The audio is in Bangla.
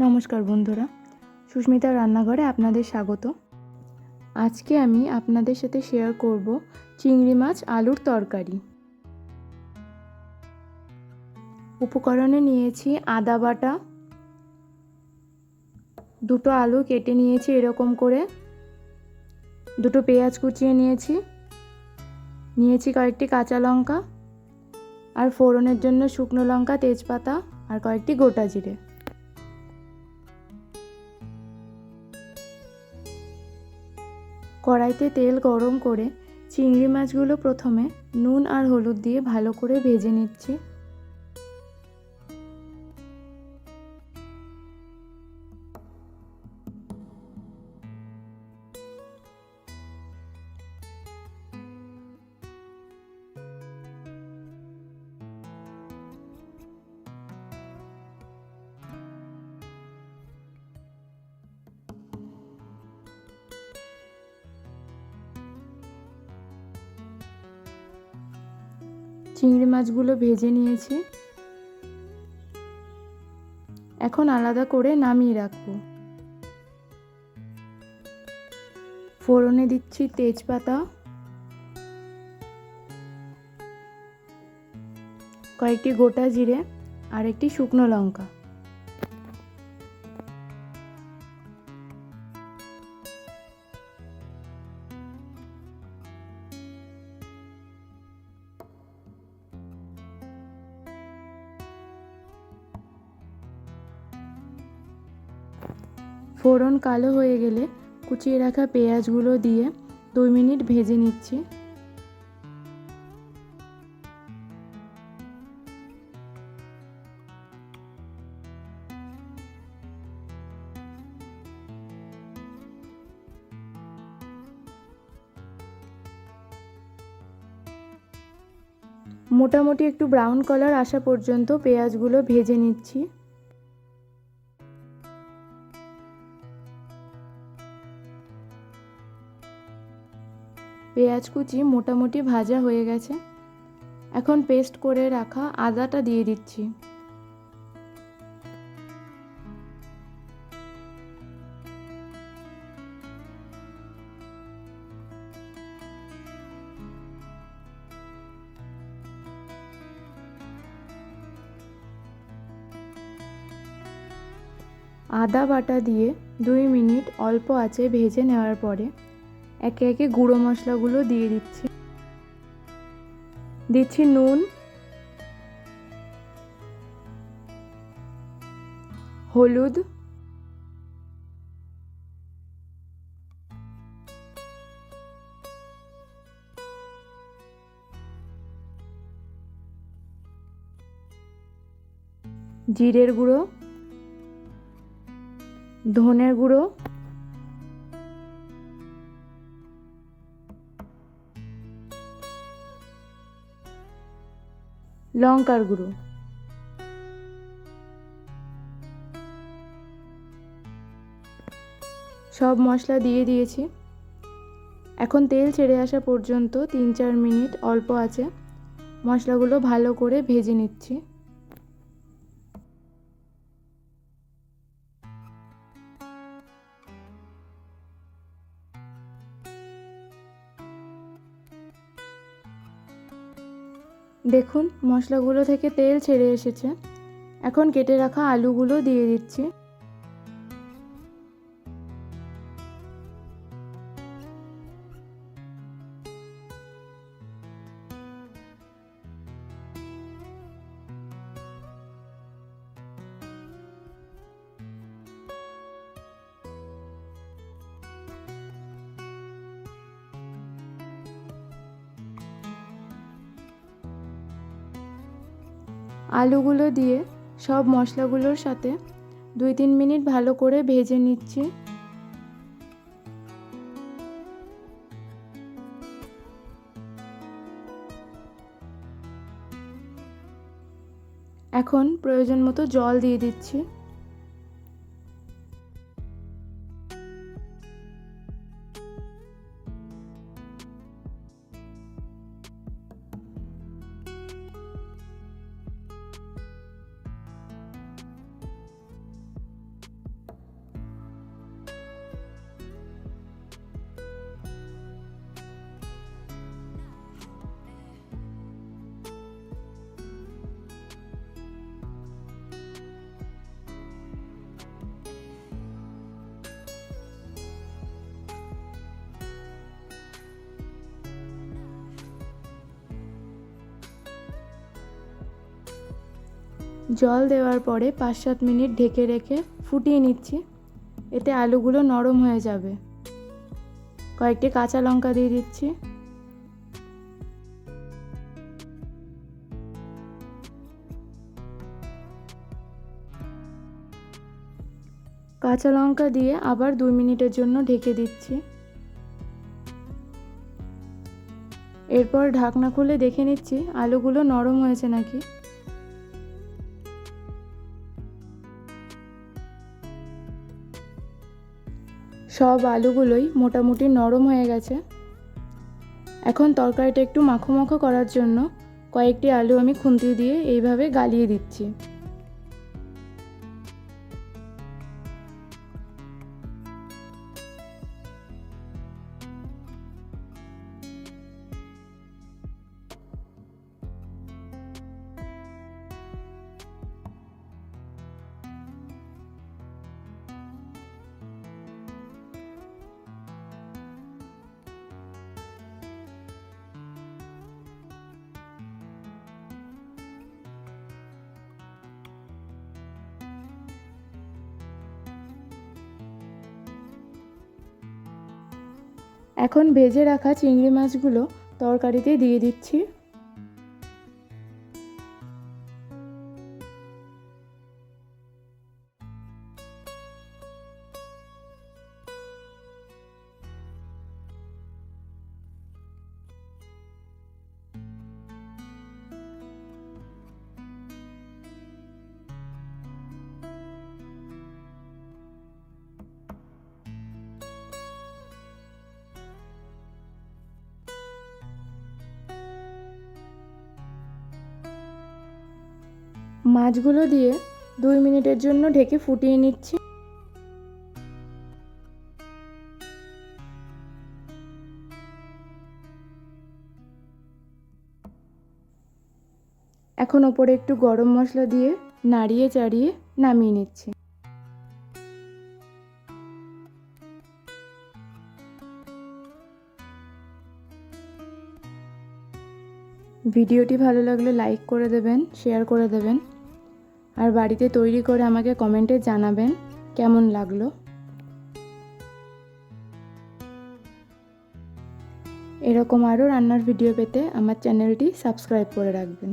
নমস্কার বন্ধুরা। সুস্মিতা রান্নাঘরে আপনাদের স্বাগত। আজকে আমি আপনাদের সাথে শেয়ার করব চিংড়ি মাছ আলুর তরকারি। উপকরণে নিয়েছি আদা বাটা। দুটো আলু কেটে নিয়েছি এরকম করে। দুটো পেঁয়াজ কুচিয়ে নিয়েছি। নিয়েছি কয়েকটি কাঁচা লঙ্কা। আর ফোড়নের জন্য শুকনো লঙ্কা, তেজপাতা আর কয়েকটি গোটা জিরে। কড়াইতে তেল গরম করে চিংড়ি মাছগুলো প্রথমে নুন আর হলুদ দিয়ে ভালো করে ভেজে নিচ্ছি। চিংড়ি মাছগুলো ভেজে নিয়েছি। এখন আলাদা করে নামিয়ে রাখব। ফোড়নে দিচ্ছি তেজপাতা। কয়েকটি গোটা জিরে আর একটি শুকনো লঙ্কা। ফোড়ন কালো হয়ে গেলে কুচিয়ে রাখা পেঁয়াজগুলো দিয়ে দুই মিনিট ভেজে নিচ্ছি। মোটামুটি একটু ব্রাউন কালার আসা পর্যন্ত পেঁয়াজগুলো ভেজে নিচ্ছি। পেঁয়াজ কুচি মোটামুটি ভাজা হয়ে গেছে। এখন পেস্ট করে রাখা আদাটা দিয়ে দিচ্ছি। আদা বাটা দিয়ে দুই মিনিট অল্প আঁচে ভেজে নেওয়ার পরে একে একে গুঁড়ো মশলাগুলো দিয়ে দিচ্ছি। দিচ্ছি নুন হলুদ জিরের গুঁড়ো ধনের গুঁড়ো লঙ্কার গুঁড়ো। সব মশলা দিয়ে দিয়েছি। এখন তেল ছেড়ে আসা পর্যন্ত তিন চার মিনিট অল্প আছে। মশলাগুলো ভালো করে ভেজে নিচ্ছি। দেখুন মশলাগুলো থেকে তেল ছেড়ে এসেছে। এখন কেটে রাখা আলুগুলো দিয়ে দিচ্ছি। আলুগুলো দিয়ে সব মশলাগুলোর সাথে দুই তিন মিনিট ভালো করে ভেজে নিচ্ছি। এখন প্রয়োজন মতো জল দিয়ে দিচ্ছি। জল দেওয়ার পরে পাঁচ সাত মিনিট ঢেকে রেখে ফুটিয়ে নিচ্ছি। এতে আলুগুলো নরম হয়ে যাবে। কয়েকটি কাঁচা লঙ্কা দিয়ে দিচ্ছি। কাঁচা লঙ্কা দিয়ে আবার দুই মিনিটের জন্য ঢেকে দিচ্ছি। এরপর ঢাকনা খুলে দেখে নিচ্ছি আলুগুলো নরম হয়েছে নাকি। সব আলুগুলোই মোটামুটি নরম হয়ে গেছে। এখন তরকারিটা একটু মাখো মাখো করার জন্য কয়েকটি আলু আমি খুন্তি দিয়ে এইভাবে গালিয়ে দিচ্ছি। এখন ভেজে রাখা চিংড়ি মাছগুলো তরকারিতে দিয়ে দিচ্ছি। মাছগুলো দিয়ে দুই মিনিটের জন্য ঢেকে ফুটিয়ে নিচ্ছি। এখন ওপরে একটু গরম মশলা দিয়ে নাড়িয়ে চাড়িয়ে নামিয়ে নিচ্ছি। ভিডিওটি ভালো লাগলে লাইক করে দেবেন, শেয়ার করে দেবেন। আর বাড়িতে তৈরি করে আমাকে কমেন্টে জানাবেন কেমন লাগল। এরকম আরও রান্নার ভিডিও পেতে আমার চ্যানেলটি সাবস্ক্রাইব করে রাখবেন।